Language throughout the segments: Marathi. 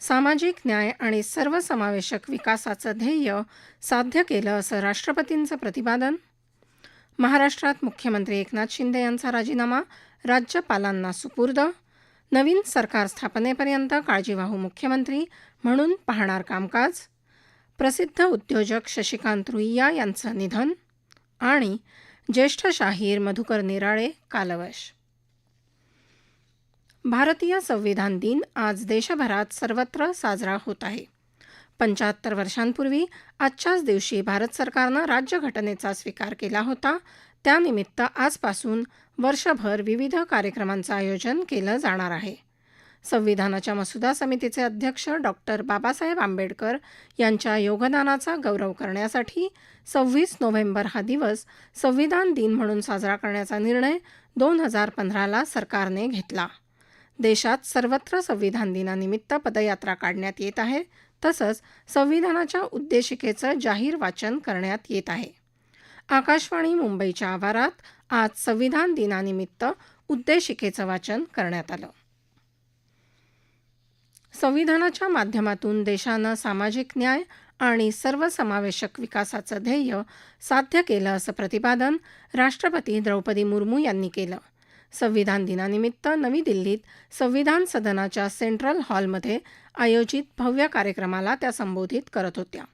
सामाजिक न्याय आणि सर्वसमावेशक विकासाचं ध्येय साध्य केलं असं राष्ट्रपतींचं प्रतिपादन? महाराष्ट्रात मुख्यमंत्री एकनाथ शिंदे यांचा राजीनामा राज्यपालांना सुपूर्द. नवीन सरकार स्थापनेपर्यंत काळजीवाहू मुख्यमंत्री म्हणून पाहणार कामकाज. प्रसिद्ध उद्योजक शशिकांत रुईया यांचं निधन. आणि ज्येष्ठ शाहीर मधुकर निराळे कालवश. भारतीय संविधान दिन आज देशभरात सर्वत्र साजरा होत आहे. पंच्याहत्तर वर्षांपूर्वी आजच्याच दिवशी भारत सरकारनं राज्यघटनेचा स्वीकार केला होता. त्यानिमित्त आजपासून वर्षभर विविध कार्यक्रमांचं आयोजन केलं जाणार आहे. संविधानाच्या मसुदा समितीचे अध्यक्ष डॉक्टर बाबासाहेब आंबेडकर यांच्या योगदानाचा गौरव करण्यासाठी सव्वीस नोव्हेंबर हा दिवस संविधान दिन म्हणून साजरा करण्याचा निर्णय दोन हजार पंधराला सरकारने घेतला. देशात सर्वत्र संविधान दिनानिमित्त पदयात्रा काढण्यात येत आहे. तसंच संविधानाच्या उद्देशिकेचं जाहीर वाचन करण्यात येत आहे. आकाशवाणी मुंबईच्या आवारात आज संविधान दिनानिमित्त उद्देशिकेचं वाचन करण्यात आलं. संविधानाच्या माध्यमातून देशानं सामाजिक न्याय आणि सर्वसमावेशक विकासाचं ध्येय साध्य केलं असं प्रतिपादन राष्ट्रपती द्रौपदी मुर्मू यांनी केलं. संविधान दिनानिमित्त नवी दिल्लीत संविधान सदनाच्या सेंट्रल हॉलमध्ये आयोजित भव्य कार्यक्रमाला त्या संबोधित करत होत्या.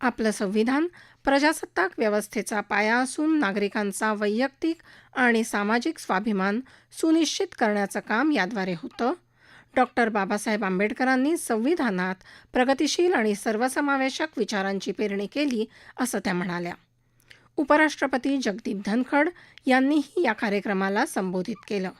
आपलं संविधान प्रजासत्ताक व्यवस्थेचा पाया असून नागरिकांचा वैयक्तिक आणि सामाजिक स्वाभिमान सुनिश्चित करण्याचं काम याद्वारे होतं. डॉक्टर बाबासाहेब आंबेडकरांनी संविधानात प्रगतिशील आणि सर्वसमावेशक विचारांची पेरणी केली असं त्या म्हणाल्या. उपराष्ट्रपती जगदीप धनखड यांनीही या कार्यक्रमाला संबोधित केलं.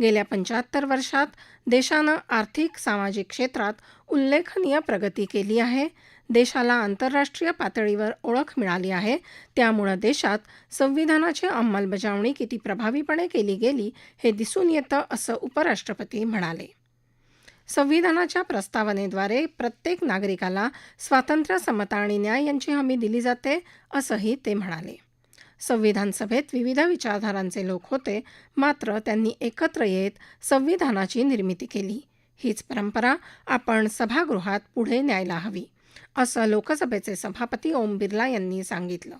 गेल्या पंच्याहत्तर वर्षात देशानं आर्थिक सामाजिक क्षेत्रात उल्लेखनीय प्रगती केली आहे. देशाला आंतरराष्ट्रीय पातळीवर ओळख मिळाली आहे. त्यामुळं देशात संविधानाची अंमलबजावणी किती प्रभावीपणे केली गेली हे दिसून येतं असं उपराष्ट्रपती म्हणाले. संविधानाच्या प्रस्तावनेद्वारे प्रत्येक नागरिकाला स्वातंत्र्य समता आणि न्याय यांची हमी दिली जाते असंही ते म्हणाले. संविधान सभेत विविध विचारधारांचे लोक होते मात्र त्यांनी एकत्र येत संविधानाची निर्मिती केली. हीच परंपरा आपण सभागृहात पुढे न्यायला हवी असं लोकसभेचे सभापती ओम बिर्ला यांनी सांगितलं.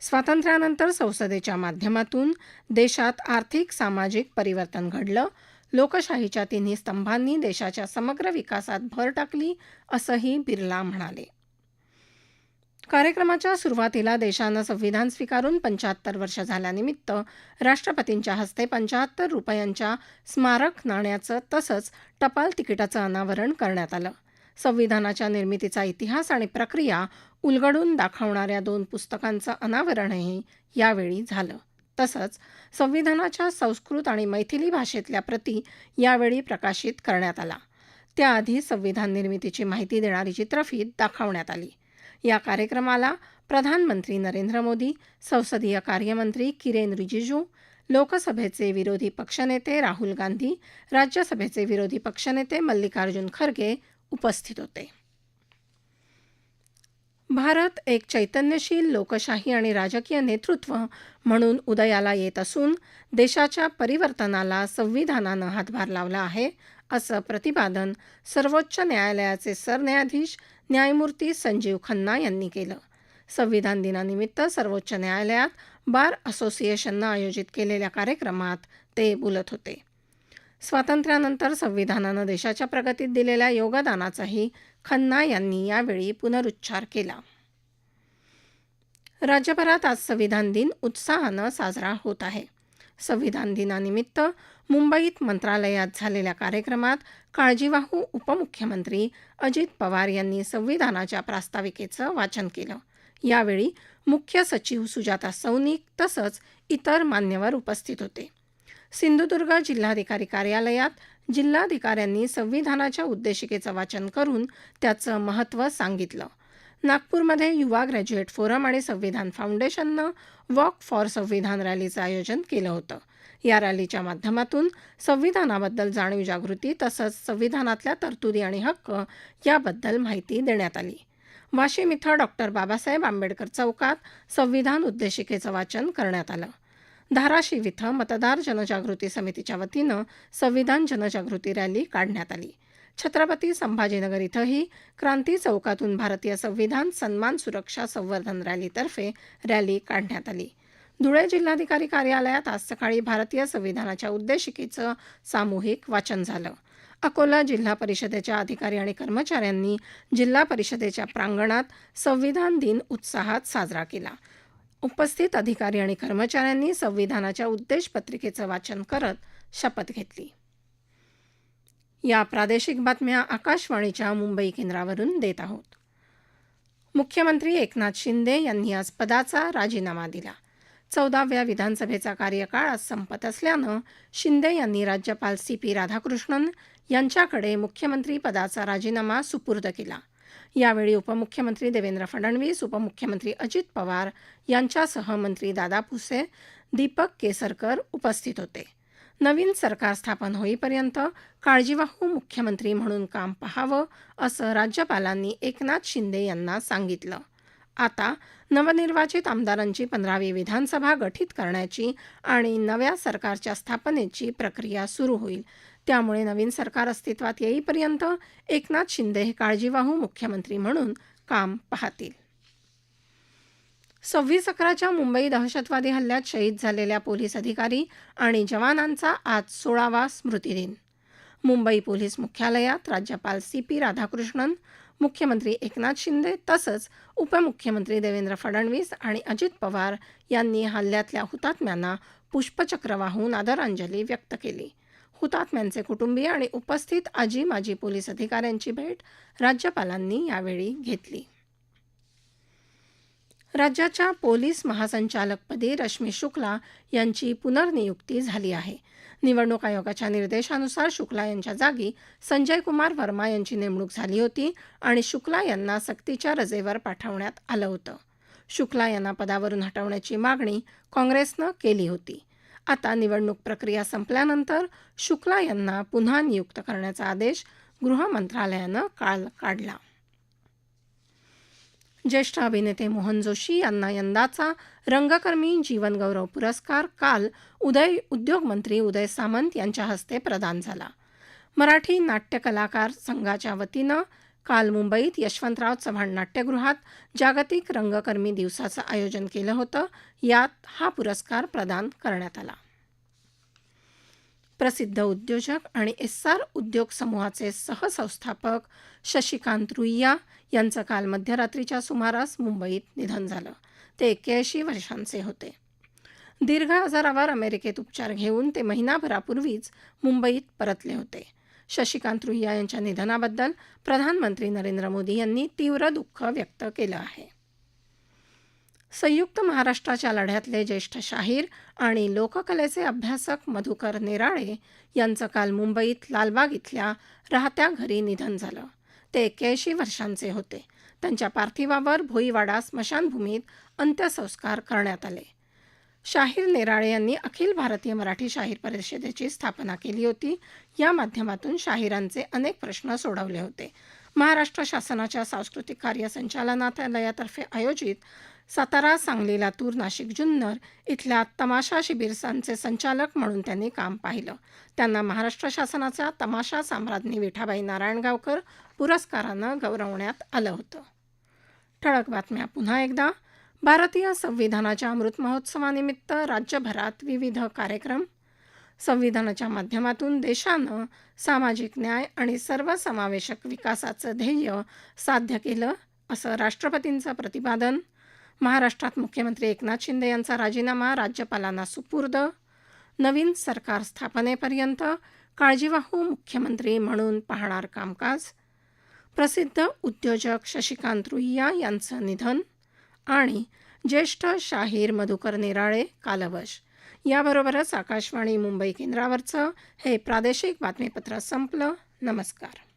स्वातंत्र्यानंतर संसदेच्या माध्यमातून देशात आर्थिक सामाजिक परिवर्तन घडलं लोकशाहीच्या तिन्ही स्तंभांनी देशाच्या समग्र विकासात भर टाकली असंही बिर्ला म्हणाले. कार्यक्रमाच्या सुरुवातीला देशानं संविधान स्वीकारून पंच्याहत्तर वर्ष झाल्यानिमित्त राष्ट्रपतींच्या हस्ते पंच्याहत्तर रुपयांच्या स्मारक नाण्याचं तसंच टपाल तिकिटाचं अनावरण करण्यात आलं. संविधानाच्या निर्मितीचा इतिहास आणि प्रक्रिया उलगडून दाखवणाऱ्या दोन पुस्तकांचं अनावरणही यावेळी झालं. तसंच संविधानाच्या संस्कृत आणि मैथिली भाषेतल्या प्रती यावेळी प्रकाशित करण्यात आला. त्याआधी संविधान निर्मितीची माहिती देणारी चित्रफीत दाखवण्यात आली. या कार्यक्रमाला प्रधानमंत्री नरेंद्र मोदी संसदीय कार्यमंत्री किरेन रिजिजू लोकसभेचे विरोधी पक्षनेते राहुल गांधी राज्यसभेचे विरोधी पक्षनेते मल्लिकार्जुन खरगे उपस्थित होते. भारत एक चैतन्यशील लोकशाही आणि राजकीय नेतृत्व म्हणून उदयाला येत असून देशाच्या परिवर्तनाला संविधानानं हातभार लावला आहे असं प्रतिपादन सर्वोच्च न्यायालयाचे सरन्यायाधीश न्यायमूर्ती संजीव खन्ना यांनी केलं. संविधान दिनानिमित्त सर्वोच्च न्यायालयात बार असोसिएशननं आयोजित केलेल्या कार्यक्रमात ते बोलत होते. स्वातंत्र्यानंतर संविधानानं देशाच्या प्रगतीत दिलेल्या योगदानाचाही खन्ना यांनी यावेळी पुनरुच्चार केला. राज्यभरात आज संविधान दिन उत्साहानं साजरा होत आहे. संविधान दिनानिमित्त मुंबईत मंत्रालयात झालेल्या कार्यक्रमात काळजीवाहू उपमुख्यमंत्री अजित पवार यांनी संविधानाच्या प्रास्ताविकेचं वाचन केलं. यावेळी मुख्य सचिव सुजाता सौनिक तसंच इतर मान्यवर उपस्थित होते. सिंधुदुर्ग जिल्हाधिकारी कार्यालयात जिल्हाधिकाऱ्यांनी संविधानाच्या उद्देशिकेचं वाचन करून त्याचं महत्त्व सांगितलं. नागपूरमध्ये युवा ग्रॅज्युएट फोरम आणि संविधान फाउंडेशननं वॉक फॉर संविधान रॅलीचं आयोजन केलं होतं. या रॅलीच्या माध्यमातून संविधानाबद्दल जाणीव जागृती तसंच संविधानातल्या तरतुदी आणि हक्क याबद्दल माहिती देण्यात आली. वाशिम इथं डॉक्टर बाबासाहेब आंबेडकर चौकात संविधान उद्देशिकेचं वाचन करण्यात आलं. धाराशिव इथं मतदार जनजागृती समितीच्या वतीनं संविधान जनजागृती रॅली काढण्यात आली. छत्रपती संभाजीनगर इथंही क्रांती चौकातून भारतीय संविधान सन्मान सुरक्षा संवर्धन रॅलीतर्फे रॅली काढण्यात आली. धुळे जिल्हाधिकारी कार्यालयात आज सकाळी भारतीय संविधानाच्या उद्देशिकेचं सामूहिक वाचन झालं. अकोला जिल्हा परिषदेच्या अधिकारी आणि कर्मचाऱ्यांनी जिल्हा परिषदेच्या प्रांगणात संविधान दिन उत्साहात साजरा केला. उपस्थित अधिकारी आणि कर्मचाऱ्यांनी संविधानाच्या उद्देशपत्रिकेचं वाचन करत शपथ घेतली. या प्रादेशिक बातम्या आकाशवाणीच्या मुंबई केंद्रावरून देत आहोत. मुख्यमंत्री एकनाथ शिंदे यांनी आज पदाचा राजीनामा दिला. चौदाव्या विधानसभेचा कार्यकाळ आज संपत असल्यानं शिंदे यांनी राज्यपाल सी पी राधाकृष्णन यांच्याकडे मुख्यमंत्री पदाचा राजीनामा सुपूर्द केला. यावेळी उपमुख्यमंत्री देवेंद्र फडणवीस उपमुख्यमंत्री अजित पवार यांच्यासह मंत्री दादा भुसे दीपक केसरकर उपस्थित होते. नवीन सरकार स्थापन होईपर्यंत काळजीवाहू मुख्यमंत्री म्हणून काम पाहावं असं राज्यपालांनी एकनाथ शिंदे यांना सांगितलं. आता नवनिर्वाचित आमदारांची पंधरावी विधानसभा गठीत करण्याची आणि नव्या सरकारच्या स्थापनेची प्रक्रिया सुरू होईल त्यामुळे नवीन सरकार अस्तित्वात येईपर्यंत एकनाथ शिंदे हे काळजीवाहू मुख्यमंत्री म्हणून काम पाहतील. सव्वीस अकराच्या मुंबई दहशतवादी हल्ल्यात शहीद झालेल्या पोलीस अधिकारी आणि जवानांचा आज सोळावा स्मृतिदिन. मुंबई पोलीस मुख्यालयात राज्यपाल सी पी राधाकृष्णन मुख्यमंत्री एकनाथ शिंदे तसंच उपमुख्यमंत्री देवेंद्र फडणवीस आणि अजित पवार यांनी हल्ल्यातल्या हुतात्म्यांना पुष्पचक्र वाहून आदरांजली व्यक्त केली. हुतात्म्यांचे कुटुंबीय आणि उपस्थित आजी माजी पोलीस अधिकाऱ्यांची भेट राज्यपालांनी यावेळी घेतली. राज्याच्या पोलीस महासंचालकपदी रश्मी शुक्ला यांची पुनर्नियुक्ती झाली आहे. निवडणूक आयोगाच्या निर्देशानुसार शुक्ला यांच्या जागी संजय कुमार वर्मा यांची नेमणूक झाली होती आणि शुक्ला यांना सक्तीच्या रजेवर पाठवण्यात आलं होतं. शुक्ला यांना पदावरून हटवण्याची मागणी काँग्रेसनं केली होती. आता निवडणूक प्रक्रिया संपल्यानंतर शुक्ला यांना पुन्हा नियुक्त करण्याचा आदेश गृह मंत्रालयानं काल काढला. ज्येष्ठ अभिनेते मोहन जोशी यांना यंदाचा रंगकर्मी जीवनगौरव पुरस्कार काल उदय उद्योगमंत्री उदय सामंत यांच्या हस्ते प्रदान झाला. मराठी नाट्य कलाकार संघाच्या वतीनं काल मुंबईत यशवंतराव चव्हाण नाट्यगृहात जागतिक रंगकर्मी दिवसाचं आयोजन केलं होतं. यात हा पुरस्कार प्रदान करण्यात आला. प्रसिद्ध उद्योजक आणि एस आर उद्योग समूहाचे सहसंस्थापक शशिकांत रुईया यांचं काल मध्यरात्रीच्या सुमारास मुंबईत निधन झालं. ते एक्क्याऐंशी वर्षांचे होते. दीर्घ आजारावर अमेरिकेत उपचार घेऊन ते महिनाभरापूर्वीच मुंबईत परतले होते. शशिकांत रुहिया यांच्या निधनाबद्दल प्रधानमंत्री नरेंद्र मोदी यांनी तीव्र दुःख व्यक्त केलं आहे. संयुक्त महाराष्ट्राच्या लढ्यातले ज्येष्ठ शाहीर आणि लोककलेचे अभ्यासक मधुकर नेराळे यांचं काल मुंबईत लालबाग इथल्या राहत्या घरी निधन झालं. ते एक्क्याऐंशी वर्षांचे होते. त्यांच्या पार्थिवावर भोईवाडा स्मशानभूमीत अंत्यसंस्कार करण्यात आले. शाहीर नेराळे यांनी अखिल भारतीय मराठी शाहीर परिषदेची स्थापना केली होती. या माध्यमातून शाहिरांचे अनेक प्रश्न सोडवले होते. महाराष्ट्र शासनाच्या सांस्कृतिक कार्य संचालनालयातर्फे आयोजित सातारा सांगली लातूर नाशिक जुन्नर इथल्या तमाशा शिबिरांचे संचालक म्हणून त्यांनी काम पाहिलं. त्यांना महाराष्ट्र शासनाचा तमाशा साम्राज्ञी विठाबाई नारायणगावकर पुरस्कारानं गौरवण्यात आलं होतं. ठळक बातम्या पुन्हा एकदा. भारतीय संविधानाच्या अमृत महोत्सवानिमित्त राज्यभरात विविध कार्यक्रम. संविधानाच्या माध्यमातून देशानं सामाजिक न्याय आणि सर्वसमावेशक विकासाचं ध्येय साध्य केलं असं राष्ट्रपतींचं प्रतिपादन. महाराष्ट्रात मुख्यमंत्री एकनाथ शिंदे यांचा राजीनामा राज्यपालांना सुपूर्द. नवीन सरकार स्थापनेपर्यंत काळजीवाहू मुख्यमंत्री म्हणून पाहणार कामकाज. प्रसिद्ध उद्योजक शशिकांत रुईया यांचं निधन. आणि ज्येष्ठ शाहीर मधुकर नेराळे कालवश. याबरोबरच आकाशवाणी मुंबई केंद्रावरचं हे प्रादेशिक बातमीपत्र संपलं. नमस्कार.